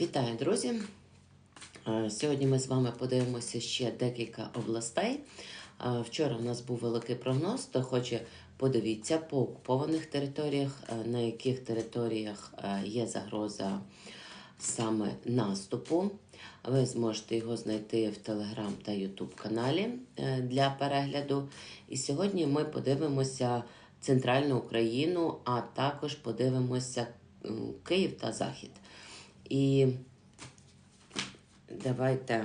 Вітаю, друзі! Е, Сьогодні ми з вами подивимося ще декілька областей. Е, Вчора у нас був великий прогноз, то хоче подивіться по окупованих територіях, е, на яких територіях є загроза саме наступу. Ви зможете його знайти в Телеграм та Ютуб каналі для перегляду. І сьогодні ми подивимося центральну Україну, а також подивимося Київ та Захід. І давайте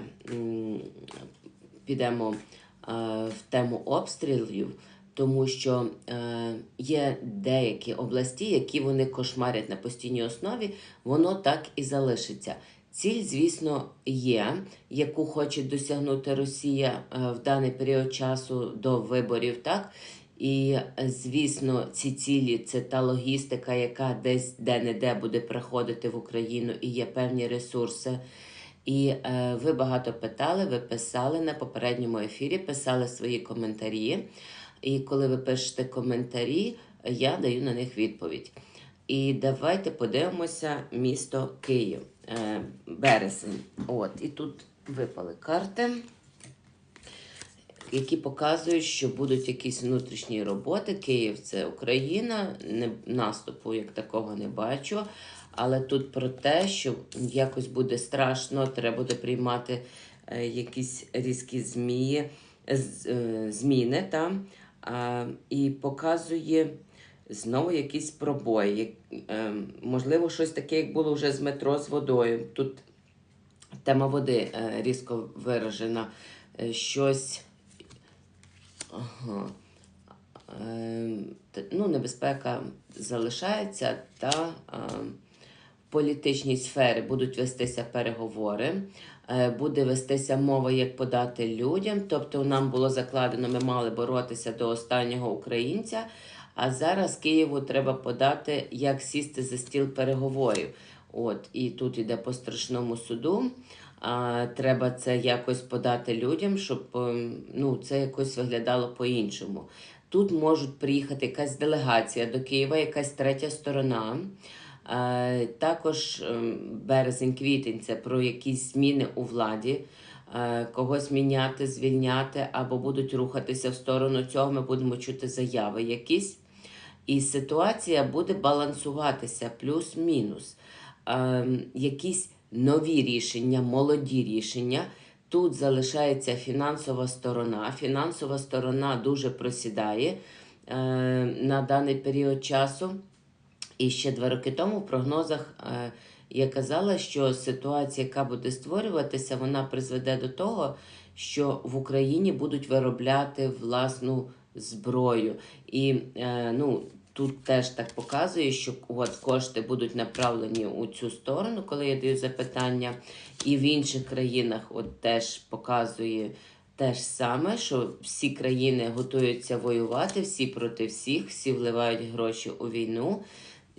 підемо е, в тему обстрілів, тому що е, є деякі області, які вони кошмарять на постійній основі, воно так і залишиться. Ціль, звісно, є, яку хоче досягнути Росія е, в даний період часу до виборів, так? І, е, звісно, ці цілі це та логістика, яка десь де-не-де буде приходити в Україну, і є певні ресурси. І е, ви багато питали, ви писали на попередньому ефірі, писали свої коментарі. І коли ви пишете коментарі, я даю на них відповідь. І давайте подивимося місто Київ, е, березень. От, і тут випали карти які показують, що будуть якісь внутрішні роботи. Київ це Україна, не, наступу як такого не бачу. Але тут про те, що якось буде страшно, треба буде приймати е, якісь різкі змії, з- е, зміни там, а, і показує знову якісь пробої. Е, можливо, щось таке, як було вже з метро з водою. Тут тема води е, різко виражена. Е, щось Ем, ну, небезпека залишається, та в політичній сфері будуть вестися переговори, е, буде вестися мова, як подати людям. Тобто, нам було закладено, ми мали боротися до останнього українця. А зараз Києву треба подати, як сісти за стіл переговорів. От, і тут іде по страшному суду. А, треба це якось подати людям, щоб ем, ну, це якось виглядало по-іншому. Тут можуть приїхати якась делегація до Києва, якась третя сторона. Е, також ем, березень-квітень це про якісь зміни у владі, е, когось міняти, звільняти або будуть рухатися в сторону цього. Ми будемо чути заяви якісь. І ситуація буде балансуватися плюс-мінус. Ем, якісь нові рішення, молоді рішення. Тут залишається фінансова сторона. Фінансова сторона дуже просідає е, на даний період часу. І ще два роки тому в прогнозах е, я казала, що ситуація, яка буде створюватися, вона призведе до того, що в Україні будуть виробляти власну зброю. І е, ну, тут теж так показує, що от кошти будуть направлені у цю сторону, коли я даю запитання. І в інших країнах от теж показує те ж саме, що всі країни готуються воювати, всі проти всіх, всі вливають гроші у війну.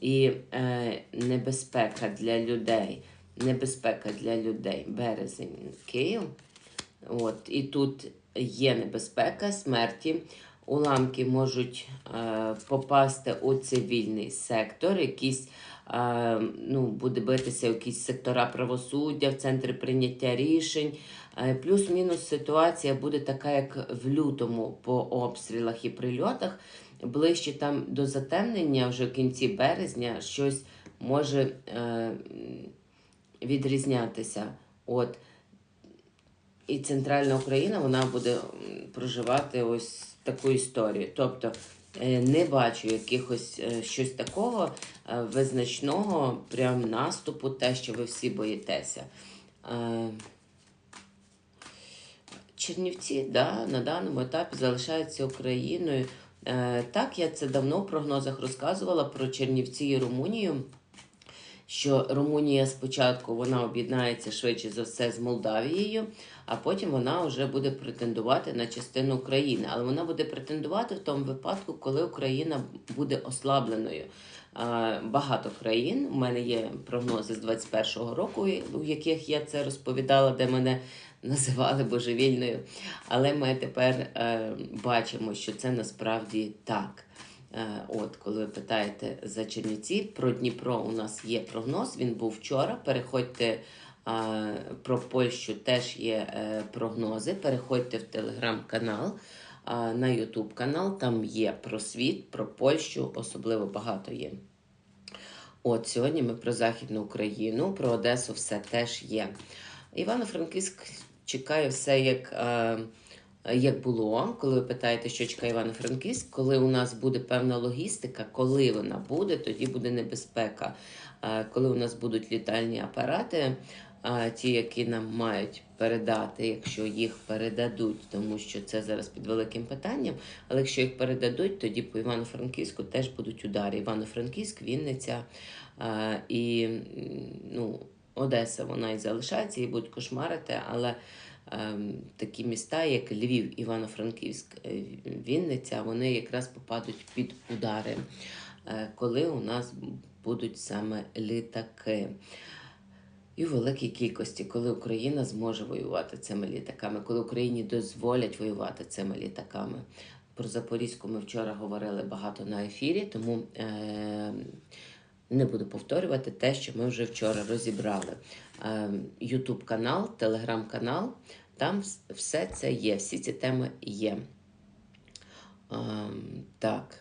І е, небезпека для людей. Небезпека для людей. Березень, Київ. От, і тут є небезпека смерті. Уламки можуть е, попасти у цивільний сектор, якісь е, ну, буде битися якісь сектора правосуддя в центрі прийняття рішень. Е, плюс-мінус ситуація буде така, як в лютому по обстрілах і прильотах. Ближче там до затемнення, вже в кінці березня, щось може е, відрізнятися. От. І центральна Україна вона буде проживати ось таку історію. Тобто е, не бачу якихось е, щось такого е, визначного, прям наступу, те, що ви всі боїтеся. Чернівці да, на даному етапі залишаються Україною. Так, я це давно в прогнозах розказувала про Чернівці і Румунію що Румунія спочатку вона об'єднається швидше за все з Молдавією, а потім вона вже буде претендувати на частину України. Але вона буде претендувати в тому випадку, коли Україна буде ослабленою. Багато країн. У мене є прогнози з 21-го року, у яких я це розповідала, де мене називали божевільною. Але ми тепер е, бачимо, що це насправді так. Е, От, коли ви питаєте за Чернівці, про Дніпро у нас є прогноз. Він був вчора. Переходьте е, про Польщу теж є е, прогнози. Переходьте в телеграм-канал, на Ютуб канал. Там є про світ, про Польщу, особливо багато є. От сьогодні ми про Західну Україну, про Одесу все теж є. Івано-Франківськ чекає все як, як було. Коли ви питаєте, що чекає Івано-Франківськ, коли у нас буде певна логістика, коли вона буде, тоді буде небезпека. Е, коли у нас будуть літальні апарати, е, ті, які нам мають передати, якщо їх передадуть, тому що це зараз під великим питанням. Але якщо їх передадуть, тоді по Івано-Франківську теж будуть удари. Івано-Франківськ, Вінниця е, і ну, Одеса, вона і залишається, і будуть кошмарити, але такі міста, як Львів, Івано-Франківськ, е, Вінниця, вони якраз попадуть під удари, е, коли у нас будуть саме літаки. І в великій кількості, коли Україна зможе воювати цими літаками, коли Україні дозволять воювати цими літаками. Про Запорізьку ми вчора говорили багато на ефірі, тому е- не буду повторювати те, що ми вже вчора розібрали. Ютуб канал, телеграм-канал, там все це є, всі ці теми є. Ем, так.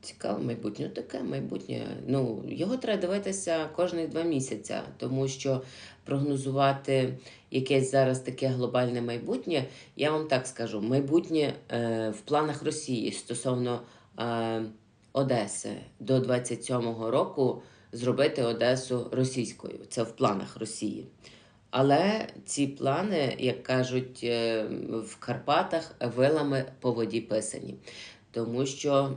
Цікаве майбутнє. Таке майбутнє. Ну, його треба дивитися кожні два місяці, тому що прогнозувати якесь зараз таке глобальне майбутнє, я вам так скажу: майбутнє е, в планах Росії стосовно е, Одеси до 27-го року зробити Одесу російською. Це в планах Росії. Але ці плани, як кажуть, е, в Карпатах вилами по воді писані. Тому що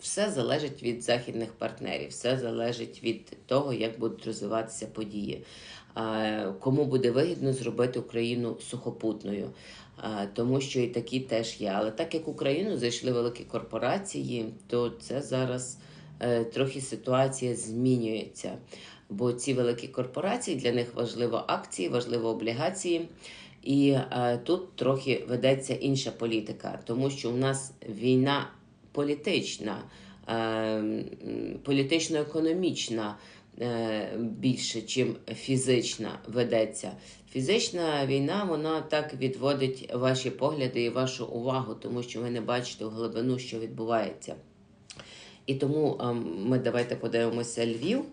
все залежить від західних партнерів, все залежить від того, як будуть розвиватися події. Кому буде вигідно зробити Україну сухопутною, тому що і такі теж є. Але так як Україну зайшли великі корпорації, то це зараз трохи ситуація змінюється. Бо ці великі корпорації для них важливо акції, важливо облігації. І е, тут трохи ведеться інша політика, тому що у нас війна політична, е, політично-економічна е, більше, чим фізична ведеться. Фізична війна вона так відводить ваші погляди і вашу увагу, тому що ви не бачите в глибину, що відбувається. І тому ем, ми давайте подивимося Львів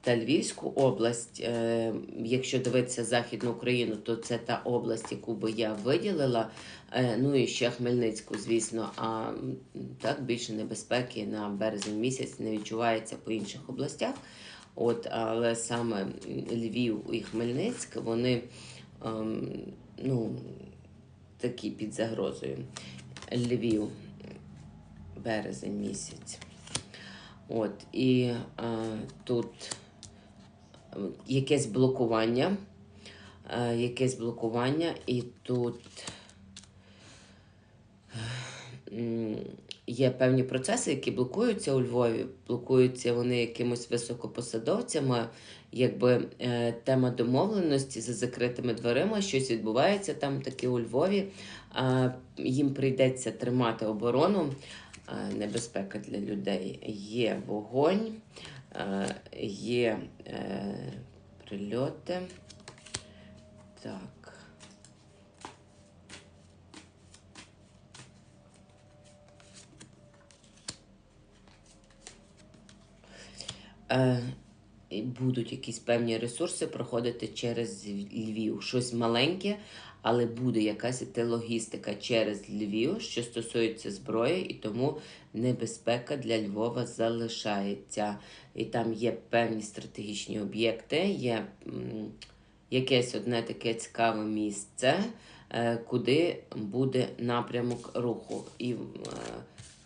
та Львівську область. Е, Якщо дивитися Західну Україну, то це та область, яку би я виділила. Е, Ну і ще Хмельницьку, звісно. А так більше небезпеки на березень місяць не відчувається по інших областях. От, але саме Львів і Хмельницьк, вони ем, ну, такі під загрозою. Львів, березень місяць. От, і е, тут е, якесь блокування, е, якесь блокування, і тут є певні процеси, які блокуються у Львові, блокуються вони якимось високопосадовцями, якби е, тема домовленості за закритими дверима, щось відбувається там таки у Львові. Е, їм прийдеться тримати оборону. Е, Небезпека для людей. Є вогонь, е, є е, прильоти. Так. Будуть якісь певні ресурси проходити через Львів. Щось маленьке, але буде якась іти через Львів, що стосується зброї, і тому небезпека для Львова залишається. І там є певні стратегічні об'єкти, є якесь одне таке цікаве місце, е, куди буде напрямок руху. І е,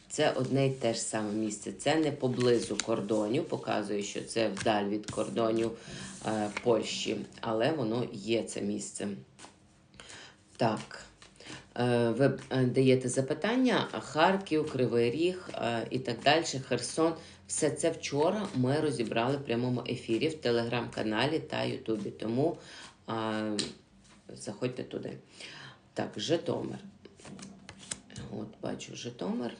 це одне й те ж саме місце. Це не поблизу кордонів, показує, що це вдаль від кордонів е, Польщі, але воно є це місце. Так. Е, Ви е, даєте запитання, Харків, Кривий Ріг е, і так далі, Херсон. Все це вчора ми розібрали в прямому ефірі в телеграм-каналі та Ютубі. Тому е, заходьте туди. Так, Житомир. От бачу Житомир.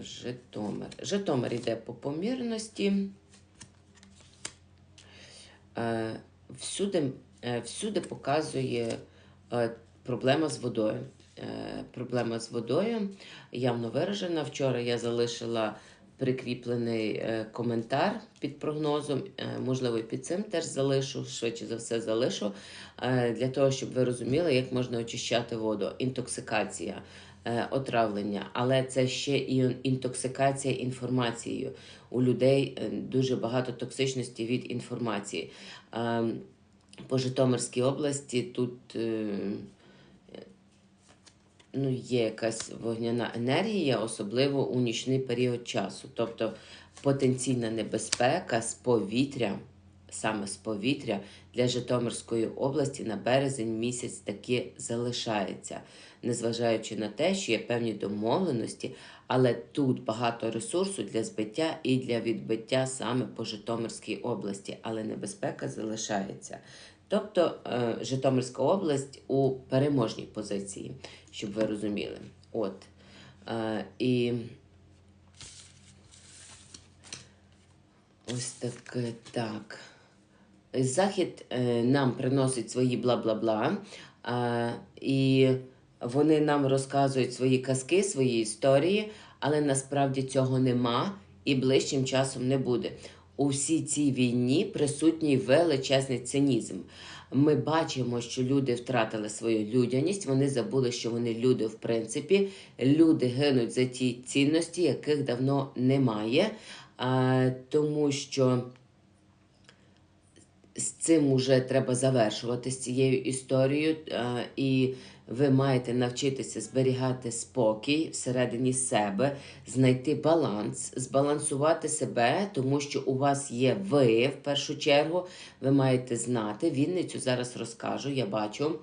Житомир. Житомир йде по помірності. Всюди, всюди показує е, проблема з водою. Е, проблема з водою явно виражена. Вчора я залишила прикріплений е, коментар під прогнозом. Е, можливо, і під цим теж залишу, швидше за все залишу, е, для того, щоб ви розуміли, як можна очищати воду. Інтоксикація, е, отравлення, але це ще і інтоксикація інформацією. У людей е, дуже багато токсичності від інформації. По Житомирській області тут е, ну, є якась вогняна енергія, особливо у нічний період часу. Тобто потенційна небезпека з повітря, саме з повітря для Житомирської області на березень місяць таки залишається, незважаючи на те, що є певні домовленості, але тут багато ресурсу для збиття і для відбиття саме по Житомирській області, але небезпека залишається. Тобто е, Житомирська область у переможній позиції, щоб ви розуміли. От. Е, і ось таке так. Захід е, нам приносить свої бла-бла-бла, і вони нам розказують свої казки, свої історії, але насправді цього нема і ближчим часом не буде. У всій цій війні присутній величезний цинізм. Ми бачимо, що люди втратили свою людяність, вони забули, що вони люди в принципі. Люди гинуть за ті цінності, яких давно немає, тому що з цим уже треба завершувати з цією історією, е, і ви маєте навчитися зберігати спокій всередині себе, знайти баланс, збалансувати себе, тому що у вас є ви в першу чергу. Ви маєте знати. Вінницю зараз розкажу, я бачу.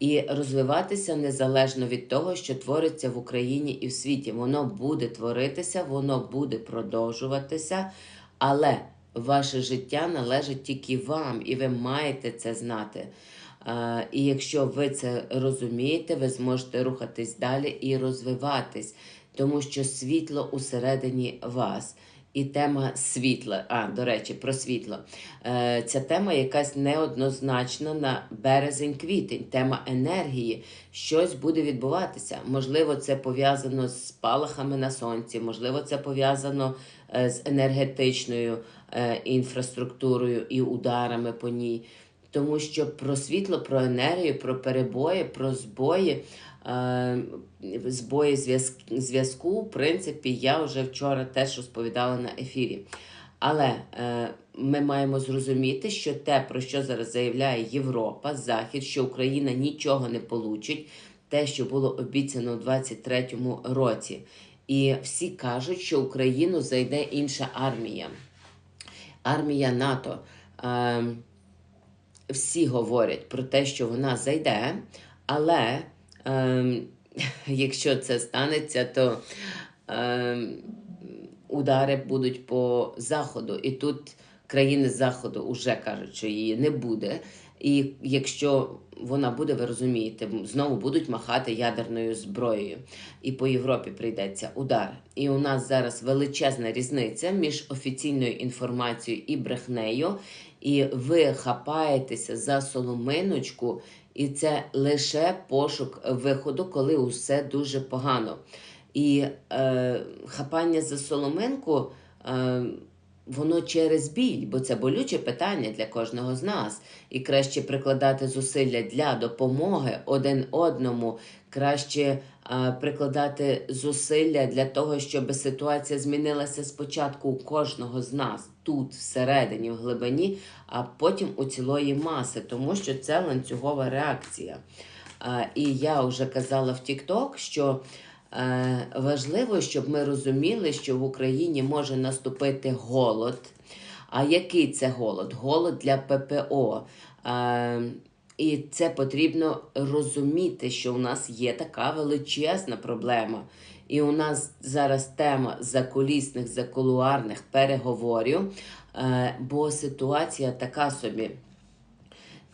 І розвиватися незалежно від того, що твориться в Україні і в світі. Воно буде творитися, воно буде продовжуватися, але ваше життя належить тільки вам, і ви маєте це знати. І якщо ви це розумієте, ви зможете рухатись далі і розвиватись, тому що світло усередині вас. І тема світла, а до речі, про світло. Е, Ця тема якась неоднозначна на березень-квітень. Тема енергії. Щось буде відбуватися. Можливо, це пов'язано з спалахами на сонці, можливо, це пов'язано е, з енергетичною е, інфраструктурою і ударами по ній. Тому що про світло, про енергію, про перебої, про збої, збої зв'язку, в принципі, я вже вчора теж розповідала на ефірі. Але е, ми маємо зрозуміти, що те, про що зараз заявляє Європа, Захід, що Україна нічого не получить, те, що було обіцяно у 23-му році. І всі кажуть, що Україну зайде інша армія. Армія НАТО. Е, всі говорять про те, що вона зайде, але ем, якщо це станеться, то ем, удари будуть по заходу. І тут країни заходу вже кажуть, що її не буде. І якщо вона буде, ви розумієте, знову будуть махати ядерною зброєю, і по Європі прийдеться удар. І у нас зараз величезна різниця між офіційною інформацією і брехнею. І ви хапаєтеся за соломиночку, і це лише пошук виходу, коли усе дуже погано. І е, хапання за соломинку. Е, Воно через біль, бо це болюче питання для кожного з нас. І краще прикладати зусилля для допомоги один одному, краще прикладати зусилля для того, щоб ситуація змінилася спочатку у кожного з нас тут, всередині, в глибині, а потім у цілої маси, тому що це ланцюгова реакція. І я вже казала в TikTok, що Е, важливо, щоб ми розуміли, що в Україні може наступити голод. А який це голод? Голод для ППО. Е, і це потрібно розуміти, що у нас є така величезна проблема. І у нас зараз тема закулісних, закулуарних переговорів, е, бо ситуація така собі.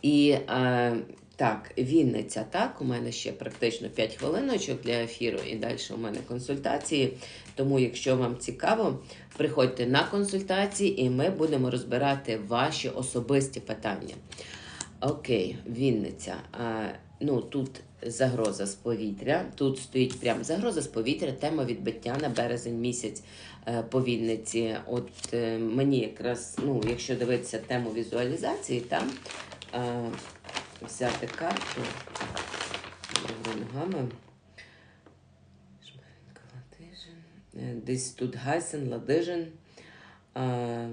І Так, Вінниця, так, у мене ще практично 5 хвилиночок для ефіру і далі у мене консультації. Тому, якщо вам цікаво, приходьте на консультації і ми будемо розбирати ваші особисті питання. Окей, Вінниця. А, ну, тут загроза з повітря. Тут стоїть прям загроза з повітря, тема відбиття на березень місяць е, по Вінниці. От е, мені якраз, ну, якщо дивитися тему візуалізації, там е, взяти карту ногами. Десь тут Гайсен, Ладижин. Е,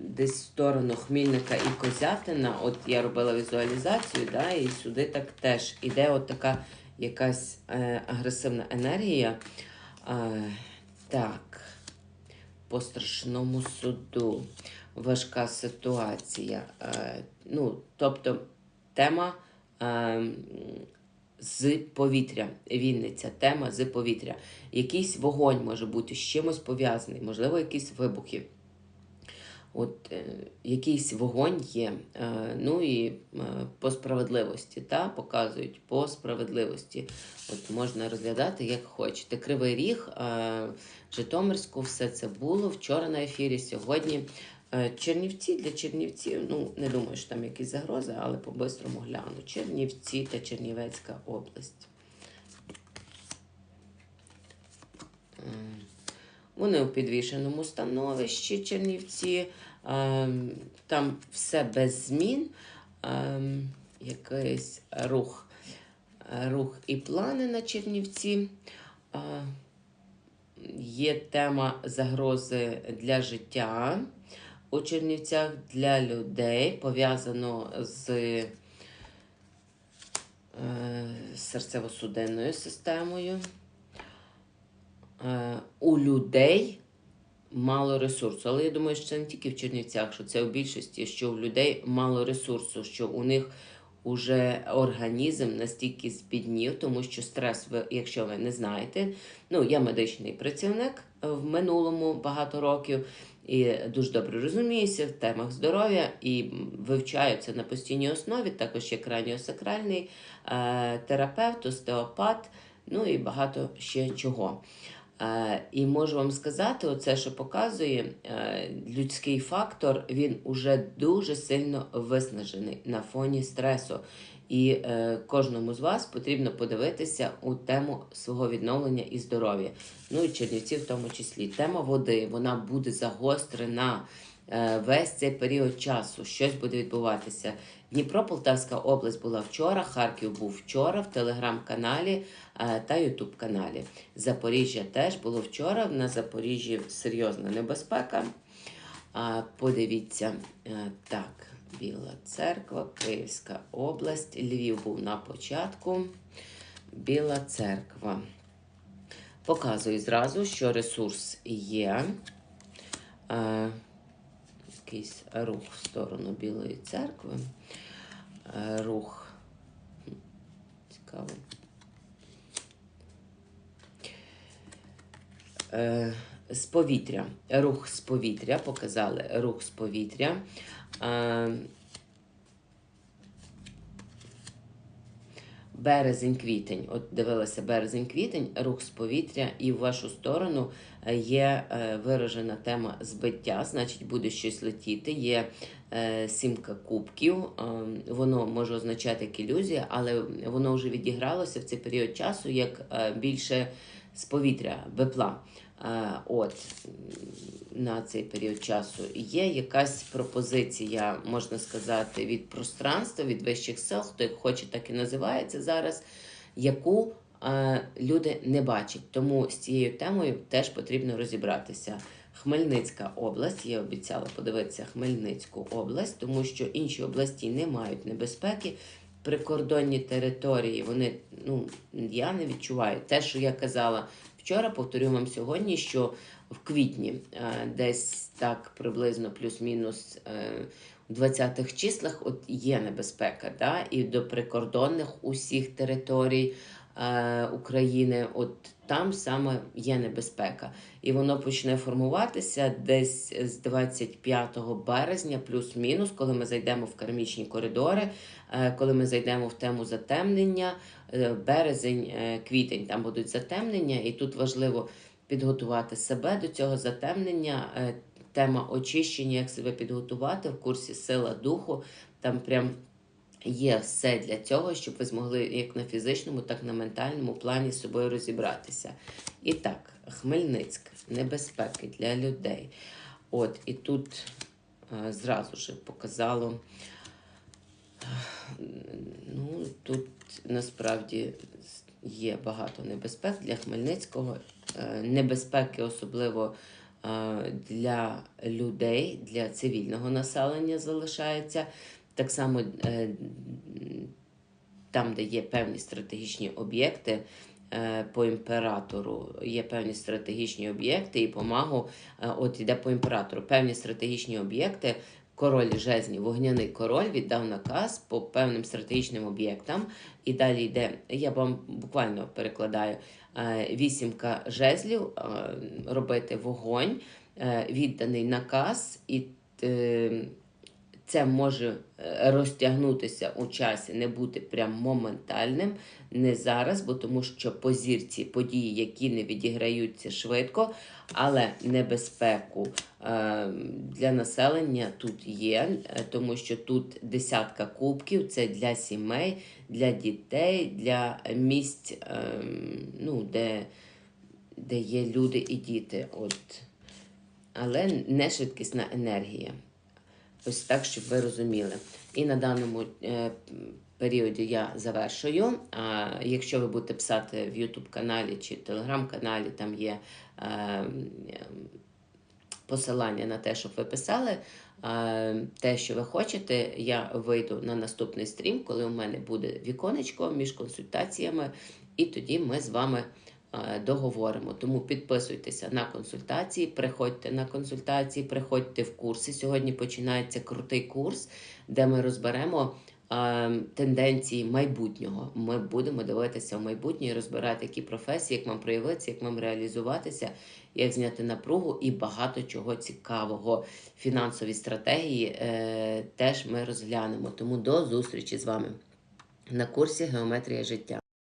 десь в сторону Хмільника і Козятина. От я робила візуалізацію, да, і сюди так теж іде от така якась е, агресивна енергія. Е, так, по страшному суду. Важка ситуація. Е, ну, тобто тема е, з повітря. Вінниця, тема з повітря. Якийсь вогонь може бути з чимось пов'язаний, можливо, якісь вибухи. От е, якийсь вогонь є, е, ну і е, по справедливості, та, показують по справедливості. От можна розглядати як хочете. Кривий ріг, е, Житомирську, все це було вчора на ефірі, сьогодні. Е, Чернівці для Чернівців, ну не думаю, що там якісь загрози, але по-бистрому гляну. Чернівці та Чернівецька область. Вони у підвішеному становищі Чернівці. Ем, Там все без змін. Ем, Якийсь рух, рух і плани на Чернівці. Е, Є тема загрози для життя у Чернівцях для людей, пов'язано з е, серцево-судинною системою. Е, у людей мало ресурсу. Але я думаю, що це не тільки в Чернівцях, що це в більшості, що у людей мало ресурсу, що у них уже організм настільки збіднів, тому що стрес, якщо ви не знаєте, ну я медичний працівник в минулому багато років. І дуже добре розуміюся в темах здоров'я і вивчаю це на постійній основі. Також є краніосакральний е, терапевт, остеопат, ну і багато ще чого. Е, і можу вам сказати, оце, що показує е, людський фактор, він уже дуже сильно виснажений на фоні стресу. І е, кожному з вас потрібно подивитися у тему свого відновлення і здоров'я. Ну і Чернівці в тому числі. Тема води вона буде загострена весь цей період часу. Щось буде відбуватися. Дніпро, Полтавська область була вчора, Харків був вчора в телеграм-каналі е, та Ютуб-каналі. Запоріжжя теж було вчора. На Запоріжжі серйозна небезпека. Подивіться е, так. Біла церква, Київська область. Львів був на початку. Біла церква. Показую зразу, що ресурс є. Е, якийсь рух в сторону Білої церкви. Е, рух. Цікаво. Е, з повітря. Рух з повітря. Показали рух з повітря. Березень-квітень. От дивилася березень-квітень, рух з повітря, і в вашу сторону е, є е, виражена тема збиття, значить буде щось летіти. Є е, сімка кубків, воно може означати як ілюзія, але воно вже відігралося в цей період часу як більше з повітря, вепла. Е, От на цей період часу є якась пропозиція, можна сказати, від пространства, від вищих сил, хто як хоче, так і називається зараз, яку е, люди не бачать. Тому з цією темою теж потрібно розібратися. Хмельницька область, я обіцяла подивитися Хмельницьку область, тому що інші області не мають небезпеки. Прикордонні території, вони, ну, я не відчуваю. Те, що я казала вчора, повторю вам сьогодні, що в квітні е, десь так приблизно плюс-мінус е, у 20-х числах от є небезпека, да? і до прикордонних усіх територій. е, України, от там саме є небезпека. І воно почне формуватися десь з 25 березня, плюс-мінус, коли ми зайдемо в кармічні коридори, коли ми зайдемо в тему затемнення, е, березень, е, там будуть затемнення, і тут важливо підготувати себе до цього затемнення. Е, Тема очищення, як себе підготувати в курсі сила духу. Там прям є все для цього, щоб ви змогли як на фізичному, так і на ментальному плані з собою розібратися. І так, Хмельницьк, небезпеки для людей. От, і тут е, зразу ж показало. Ну, тут насправді є багато небезпек для Хмельницького. Е, Небезпеки особливо е, для людей, для цивільного населення залишається. Так само е, там, де є певні стратегічні об'єкти по імператору, є певні стратегічні об'єкти і помагу. От іде по імператору. Певні стратегічні об'єкти. Король жезні, вогняний король віддав наказ по певним стратегічним об'єктам. І далі йде, я вам буквально перекладаю, е, вісімка жезлів, е, робити вогонь, е, відданий наказ, і це може е, розтягнутися у часі, не бути прям моментальним, не зараз, бо тому що по зірці події, які не відіграються швидко, але небезпеку е, для населення тут є, е, тому що тут десятка кубків, це для сімей, для дітей, для місць, ну, де, де є люди і діти. От. Але не швидкісна енергія. Ось так, щоб ви розуміли. І на даному е, періоді я завершую. А якщо ви будете писати в YouTube каналі чи телеграм-каналі, там є е, посилання на те, щоб ви писали. Те, що ви хочете, я вийду на наступний стрім, коли у мене буде віконечко між консультаціями, і тоді ми з вами договоримо. Тому підписуйтеся на консультації, приходьте на консультації, приходьте в курси. Сьогодні починається крутий курс, де ми розберемо е, тенденції майбутнього. Ми будемо дивитися в майбутнє розбирати, які професії, як вам проявитися, як вам реалізуватися, як зняти напругу і багато чого цікавого. Фінансові стратегії е, теж ми розглянемо. Тому до зустрічі з вами на курсі Геометрія життя.